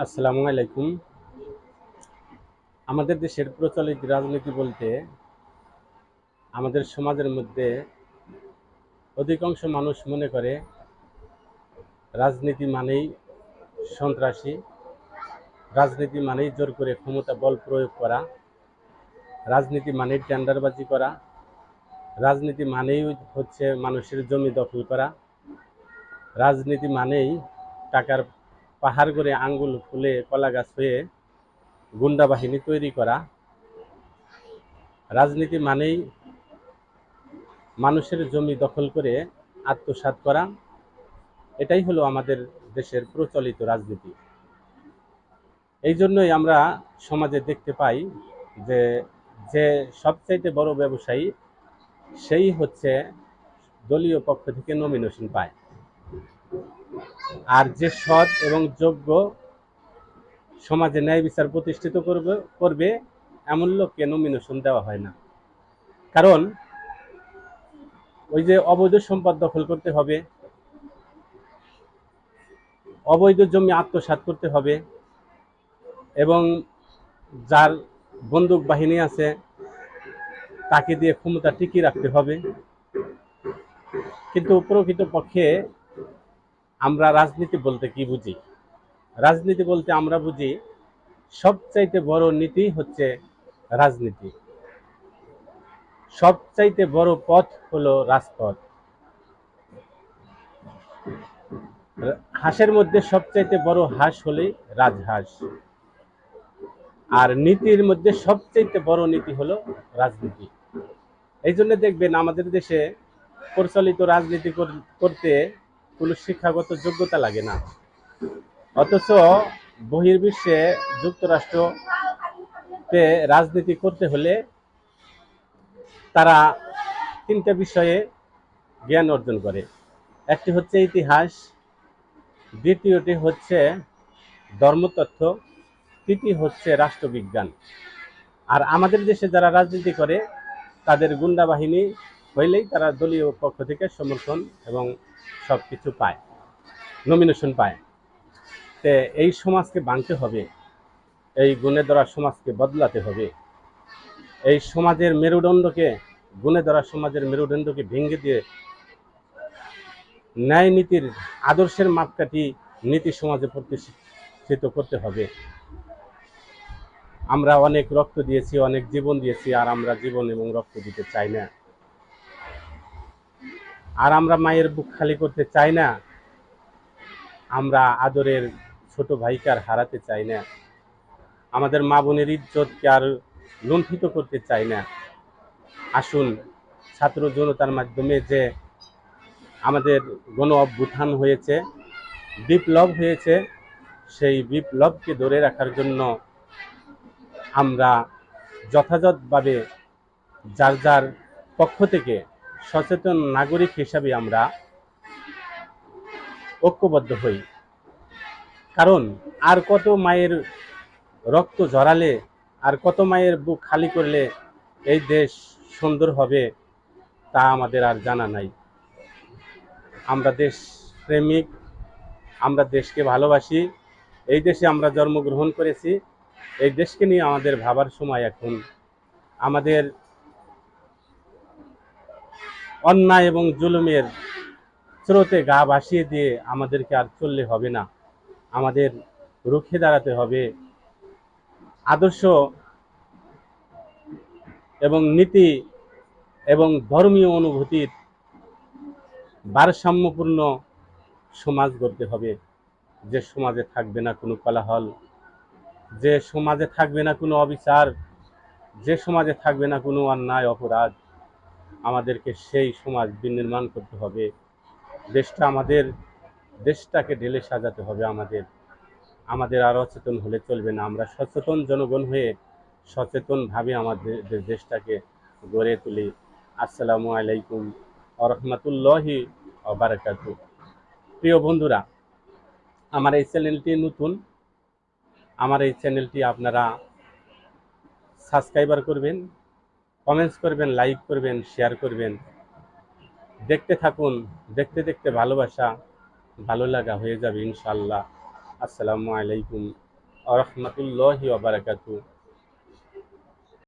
আসসালামু আলাইকুম। আমাদের দেশের প্রচলিত রাজনীতি বলতে আমাদের সমাজের মধ্যে অধিকাংশ মানুষ মনে করে রাজনীতি মানেই সন্ত্রাসী, রাজনীতি মানেই জোর করে ক্ষমতা বল প্রয়োগ করা, রাজনীতি মানেই টেন্ডারবাজি করা, রাজনীতি মানেই হচ্ছে মানুষের জমি দখল করা, রাজনীতি মানেই টাকার পাহাড় করে আঙ্গুল ফুলে কলা গাছ হয়ে গুন্ডা বাহিনী তৈরি করা। রাজনীতি মানেই মানুষের জমি দখল করে আত্মসাৎ করা। এটাই হলো আমাদের দেশের প্রচলিত রাজনীতি। এই জন্যই আমরা সমাজে দেখতে পাই যে যে সবচাইতে বড় ব্যবসায়ী, সেই হচ্ছে দলীয় পক্ষ থেকে নমিনেশন পায়। আর যে সৎ এবং যোগ্য সমাজে ন্যায় বিচার প্রতিষ্ঠিত করবে করবে, এমন লোককে নমিনেশন দেওয়া হয় না। কারণ, ওই যে অবৈধ সম্পদ দখল করতে হবে, অবৈধ জমি আত্মসাৎ করতে হবে, এবং যার বন্দুক বাহিনী আছে, তাকে দিয়ে ক্ষমতা টিকিয়ে রাখতে হবে। কিন্তু প্রকৃত পক্ষে আমরা রাজনীতি বলতে কি বুঝি? রাজনীতি বলতে আমরা বুঝি সবচাইতে বড় নীতি হচ্ছে রাজনীতি। সবচাইতে বড় পথ হলো রাজপথ। হাঁসের মধ্যে সবচাইতে বড় হাঁস হলেই রাজহাঁস। আর নীতির মধ্যে সবচাইতে বড় নীতি হলো রাজনীতি। এই জন্য দেখবেন আমাদের দেশে প্রচলিত রাজনীতি কর- করতে কোনো শিক্ষাগত যোগ্যতা লাগে না। অথচ বহির্বিশ্বে যুক্তরাষ্ট্রতে রাজনীতি করতে হলে তারা তিনটা বিষয়ে জ্ঞান অর্জন করে। একটি হচ্ছে ইতিহাস, দ্বিতীয়টি হচ্ছে ধর্মতত্ত্ব, তৃতীয় হচ্ছে রাষ্ট্রবিজ্ঞান। আর আমাদের দেশে যারা রাজনীতি করে, তাদের গুন্ডা বাহিনী হইলেই তারা দলীয় পক্ষ থেকে সমর্থন এবং সব কিছু পায় নমিনেশন পায়। তে এই সমাজকে ভাঙতে হবে, এই গুণে ধরা সমাজকে বদলাতে হবে। এই সমাজের মেরুদণ্ডকে গুণে ধরা সমাজের মেরুদণ্ডকে ভেঙে দিয়ে ন্যায় নীতির আদর্শের মাপকাঠি নীতি সমাজে প্রতিষ্ঠিত করতে হবে। আমরা অনেক রক্ত দিয়েছি, অনেক জীবন দিয়েছি, আর আমরা জীবন এবং রক্ত দিতে চাই না। আর আমরা মায়ের বুক খালি করতে চাই না, আমরা আদরের ছোট ভাইকে আর হারাতে চাই না, আমাদের মা বোনের ইজ্জতকে আর লুণ্ঠিত করতে চাই না। আসুন ছাত্র জনতার মাধ্যমে যে আমাদের গণ অভ্যুত্থান হয়েছে, বিপ্লব হয়েছে, সেই বিপ্লবকে ধরে রাখার জন্য আমরা যথাযথভাবে যার যার পক্ষ থেকে সচেতন নাগরিক হিসাবে আমরা ঐক্যবদ্ধ হই। কারণ আর কত মায়ের রক্ত জড়ালে আর কত মায়ের বুক খালি করলে এই দেশ সুন্দর হবে, তা আমাদের আর জানা নাই। আমরা দেশ প্রেমিক, আমরা দেশকে ভালোবাসি, এই দেশে আমরা জন্মগ্রহণ করেছি, এই দেশকে নিয়ে আমাদের ভাবার সময় এখন। আমাদের অন্যায় এবং জুলুমের স্রোতে গা ভাসিয়ে দিয়ে আমাদেরকে আর চললে হবে না। আমাদের রুখে দাঁড়াতে হবে। আদর্শ এবং নীতি এবং ধর্মীয় অনুভূতির ভারসাম্যপূর্ণ সমাজ গড়তে হবে। যে সমাজে থাকবে না কোনো কোলাহল, যে সমাজে থাকবে না কোনো অবিচার, যে সমাজে থাকবে না কোনো অন্যায়, অপরাধ আমাদেরকে সেই সমাজ বিনির্মাণ করতে হবে। দেশটা আমাদের, দেশটাকে ঢেলে সাজাতে হবে আমাদের। আমাদের আর অচেতন হলে চলবে না। আমরা সচেতন জনগণ হয়ে সচেতনভাবে আমাদের দেশটাকে গড়ে তুলি। আসসালামু আলাইকুম আরহামতুল্লাহি বারাকাতু প্রিয় বন্ধুরা, আমার এই চ্যানেলটি নতুন, আমার এই চ্যানেলটি আপনারা সাবস্ক্রাইবার করবেন। কমেন্টস করবেন লাইক করবেন শেয়ার করবেন। দেখতে থাকুন, দেখতে দেখতে ভালোবাসা ভালো লাগা হয়ে যাবে ইনশাল্লাহ আসসালামু আলাইকুম রহমতুল্লাহি ওবারাকাতু